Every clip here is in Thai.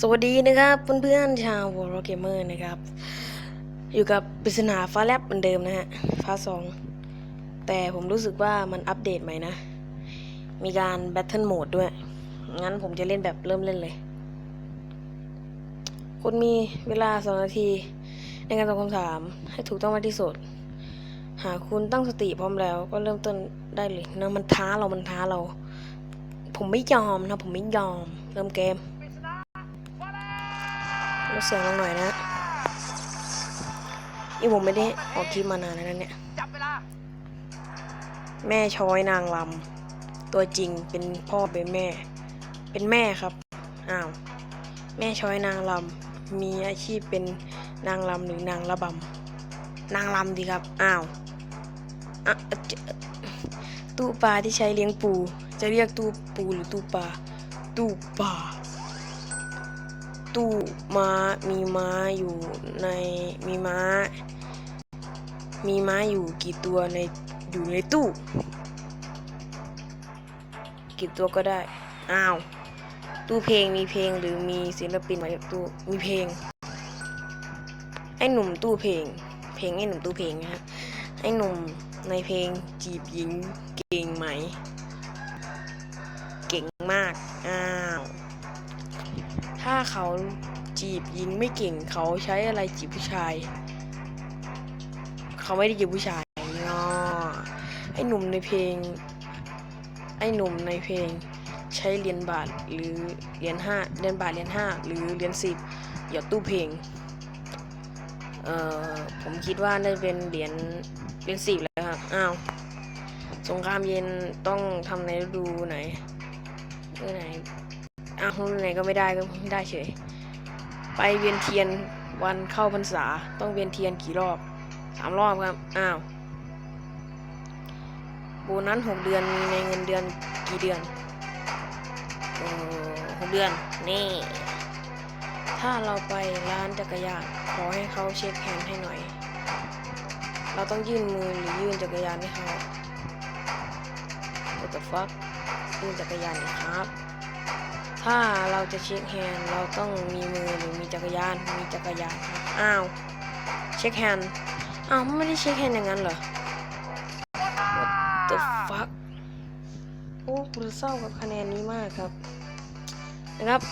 สวัสดีนะครับเพื่อนๆชาววอร์เกมเมอร์นะครับ อยู่กับปริศนาฟ้าแลบเหมือนเดิมนะฮะฟ้าสองแต่ผมรู้สึกว่ามันอัปเดตใหม่นะ มีการแบทเทิลโหมดด้วย งั้นผมจะเล่นแบบเริ่มเล่นเลย คุณมีเวลาสองนาที ในการตอบคำถามให้ถูกต้องมากที่สุด หากคุณตั้งสติพร้อมแล้วก็เริ่มต้นได้เลยนะมันท้าเรามันท้าเรา ผมไม่ยอมนะ ผมไม่ยอมเริ่มเกม ลดเสียงลงหน่อยนะนี่ผมไม่ได้ออกคลิปมานานแล้วนะเนี่ยแม่ช้อยนางลำตัวจริงเป็นพ่อเป็นแม่ เป็นแม่ครับอ้าวแม่ช้อยนางลำมีอาชีพเป็นนางลำหรือนางระบำนางลำดีครับอ้าวตู้ปลาที่ใช้เลี้ยงปู จะเรียกตู้ปูหรือตู้ปลาตู้ปลา ตู้ม้ามีม้าอยู่ในมีม้า มีม้าอยู่กี่ตัวในอยู่ในตู้ กี่ตัวก็ได้ อ้าว ตู้เพลงมีเพลงหรือมีศิลปินมาจากตู้มีเพลง ไอ้หนุ่มตู้เพลง เพลงไอ้หนุ่มตู้เพลงนะฮะไอ้หนุ่มในเพลงจีบหญิงเก่งไหม เก่งมาก อ้าว ถ้าเขาจีบหญิงไม่เก่งเขาใช้อะไรจีบผู้ชาย เขาไม่ได้จีบผู้ชายเนาะไอ้หนุ่มในเพลง ไอ้หนุ่มในเพลง ใช้เหรียญบาทหรือเหรียญห้าเหรียญบาทเหรียญห้าหรือเหรียญสิบหยอดตู้เพลง เอ่อผมคิดว่าน่าจะเป็นเหรียญเหรียญสิบแล้วครับอ้าวสงครามเย็นต้องทำในฤดูไหนฤดูไหน อ้าวฤดูไหนก็ไม่ได้ก็ไม่ได้เฉย ไปเวียนเทียนวันเข้าพรรษาต้องเวียนเทียนกี่รอบสามรอบครับ อ้าวโบนัสหกเดือนมีในเงินเดือนกี่เดือนหกเดือน นี่ ถ้าเราไปร้านจักรยาน ขอให้เขาเช็คแฮนด์ให้หน่อย เราต้องยื่นมือหรือยื่นจักรยานให้เขา What the fuck ยื่นจักรยานดิครับ ถ้าเราจะเช็คแฮนด์เราต้องมีมือหรือมีจักรยาน มีจักรยานครับอ้าว เช็คแฮนด์อ้าวไม่ได้เช็คแฮนด์อย่างนั้นเหรอ What the fuck โอ้คุณเศร้ากับคะแนนนี้มากครับ นะครับ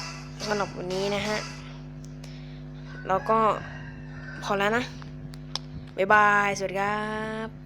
สำหรับวันนี้นะฮะเราก็พอแล้วนะ บ๊ายบาย สวัสดีครับ